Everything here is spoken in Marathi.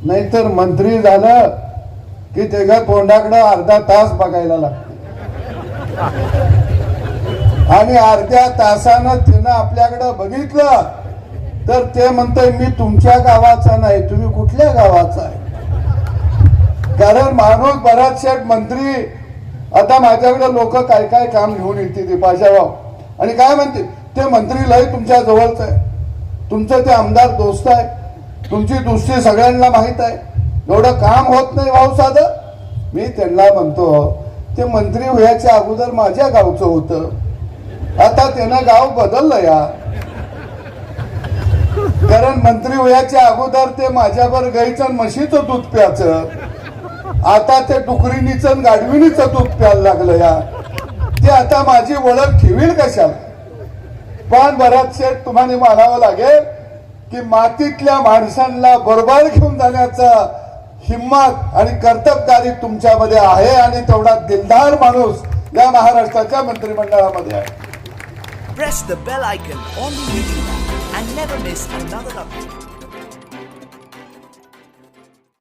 नाहीतर मंत्री झालं की त्याच्या तोंडाकडं अर्धा तास बघायला लागतो. आणि अर्ध्या तासानं तिनं आपल्याकडं बघितलं तर ते म्हणतंय मी तुमच्या गावाचा नाही तुम्ही कुठल्या गावाचा आहे? कारण माणूस बराच शेठ मंत्री आता माझ्याकडे लोक काय काय काम घेऊन येते ते पाशाभाव आणि काय म्हणते ते मंत्री लय तुमच्या जवळच आहे. तुमचं ते आमदार दोस्त आहे. तुमची दृष्टी सगळ्यांना माहीत आहे. एवढं काम होत नाही भाऊ साधं. मी त्यांना म्हणतो ते मंत्री व्हायच्या अगोदर माझ्या गावचं होतं. आता त्यानं गाव बदललं या. कारण मंत्री व्हायच्या अगोदर ते माझ्यावर गाईचं म्हशीचं दूध प्याचं आता ते डुकरीनीचं आणि दूध प्यायला लागलं या. ते आता माझी ओळख ठेवील कशा पण बऱ्याच शेठ तुम्हाला मानावं लागेल की मातीतल्या माणसांना बरोबर घेऊन जाण्याचा हिंमत आणि कर्तबदारी तुमच्यामध्ये आहे आणि तेवढा दिलदार माणूस या महाराष्ट्राच्या मंत्रिमंडळामध्ये आहे Press the bell icon on the YouTube and never miss another update.